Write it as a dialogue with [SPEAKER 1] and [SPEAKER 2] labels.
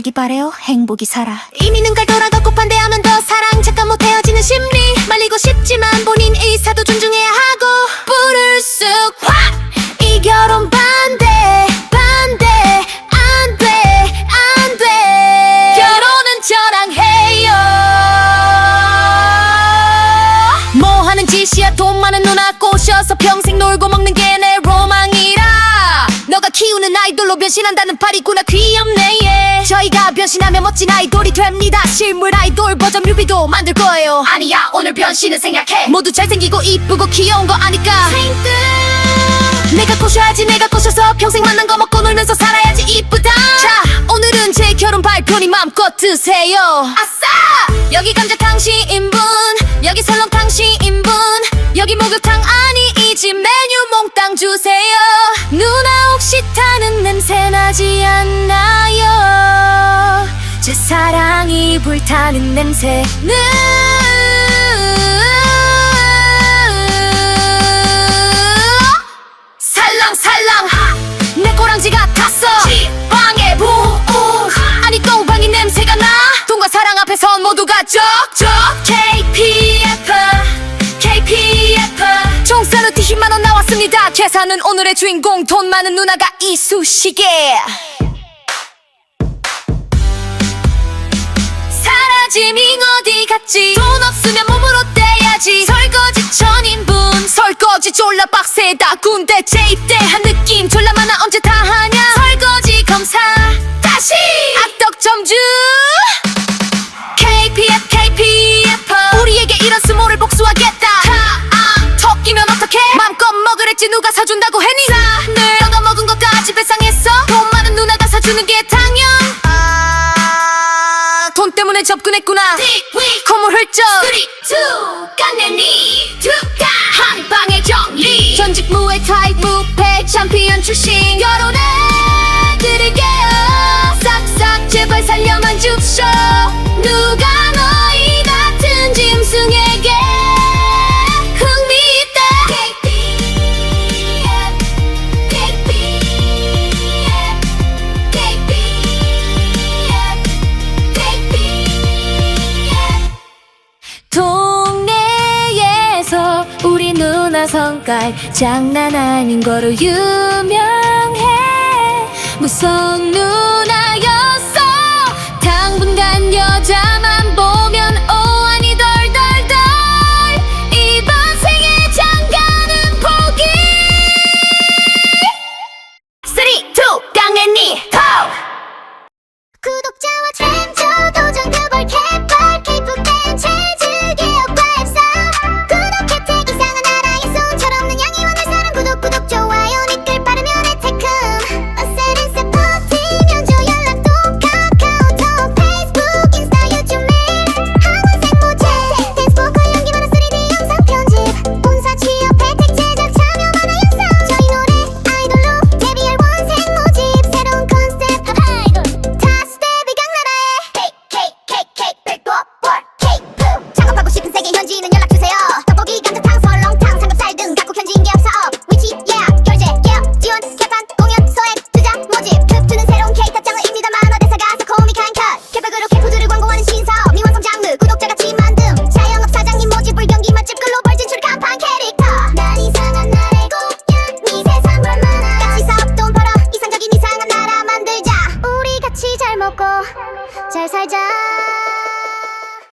[SPEAKER 1] 행복이 살아.
[SPEAKER 2] 이미 눈깔 돌아가고 반대하면 더 사랑. 잠깐 못 헤어지는 심리. 말리고 싶지만 본인 의사도 존중해야 하고. 불을 쑥확이 결혼 반대 반대 안돼 안돼. 결혼은 저랑 해요. 뭐 하는 짓이야? 돈 많은 누나 꼬셔서 평생 놀고 먹는 게 내 로망이라. 너가 키우는 아이돌로 변신한다는 팔이구나 귀엽네 예. 변신하면 멋진 아이돌이 됩니다. 실물 아이돌 버전 뮤비도 만들 거예요.
[SPEAKER 1] 아니야 오늘 변신은 생략해.
[SPEAKER 2] 모두 잘생기고 이쁘고 귀여운 거 아니까. 내가 꼬셔야지 내가 꼬셔서 평생 만난 거 먹고 놀면서 살아야지 이쁘다. 자 오늘은 제 결혼 발표니 맘껏 드세요. 아싸! 여기 감자탕 시인분 여기 설렁탕 시인분 여기 목욕탕 아니 이 집 메뉴 몽땅 주세요. 누나 혹시 타는 냄새 나지 않나 요제 사랑이 불타는 냄새는 살랑살랑. 내 꼬랑지가 탔어. 지방에 부웅 아니 똥방이 냄새가 나. 돈과 사랑 앞에선 모두가 적적 KPF KPF 총선우티 10만원 나왔습니다. 계산은 오늘의 주인공. 돈 많은 누나가 이쑤시개 갔지. 돈 없으면 몸으로 떼야지. 설거지 천인분 설거지 졸라 빡세다. 군대 재입대한 느낌 돈 때문에 접근했구나. 3, 2, 깐내니 한 방에 정리. 전직 무에 타이 무패 챔피언 출신. 결혼 성깔 장난 아닌 거로 유명해. 무서운 누